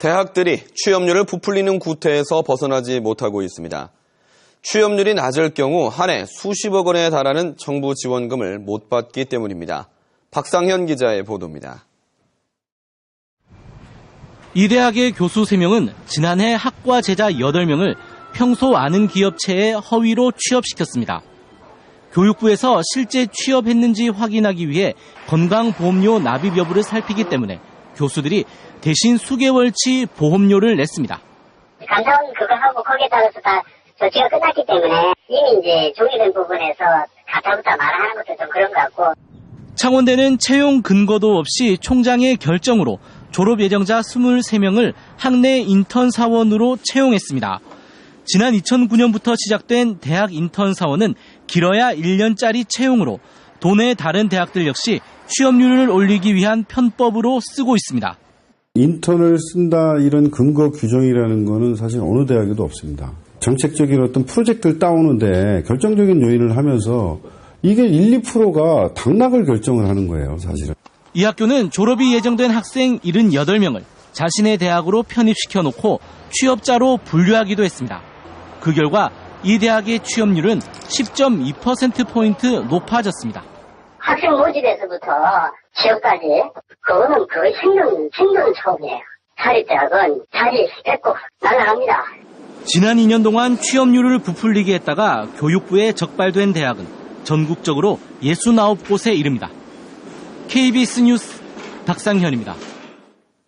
대학들이 취업률을 부풀리는 구태에서 벗어나지 못하고 있습니다. 취업률이 낮을 경우 한 해 수십억 원에 달하는 정부 지원금을 못 받기 때문입니다. 박상현 기자의 보도입니다. 이 대학의 교수 3명은 지난해 학과 제자 8명을 평소 아는 기업체에 허위로 취업시켰습니다. 교육부에서 실제 취업했는지 확인하기 위해 건강보험료 납입 여부를 살피기 때문에 교수들이 대신 수개월치 보험료를 냈습니다. 감사원 그거 하고 거기에 따라서 다 조치가 끝났기 때문에 이미 이제 종료된 부분에서 가타부터 말하는 것도 좀 그런 것 같고 창원대는 채용 근거도 없이 총장의 결정으로 졸업 예정자 23명을 학내 인턴 사원으로 채용했습니다. 지난 2009년부터 시작된 대학 인턴 사원은 길어야 1년짜리 채용으로 도내 다른 대학들 역시 취업률을 올리기 위한 편법으로 쓰고 있습니다. 인턴을 쓴다 이런 근거 규정이라는 거는 사실 어느 대학에도 없습니다. 정책적인 어떤 프로젝트를 따오는데 결정적인 요인을 하면서 이게 1, 2%가 당락을 결정을 하는 거예요, 사실은. 이 학교는 졸업이 예정된 학생 78명을 자신의 대학으로 편입시켜 놓고 취업자로 분류하기도 했습니다. 그 결과 이 대학의 취업률은 10.2%포인트 높아졌습니다. 학생 모집에서부터 취업까지 그거는 거의 생존 생존 처음이에요. 사립대학은 자리 뺏고 날아갑니다. 지난 2년 동안 취업률을 부풀리게 했다가 교육부에 적발된 대학은 전국적으로 69곳에 이릅니다. KBS 뉴스 박상현입니다.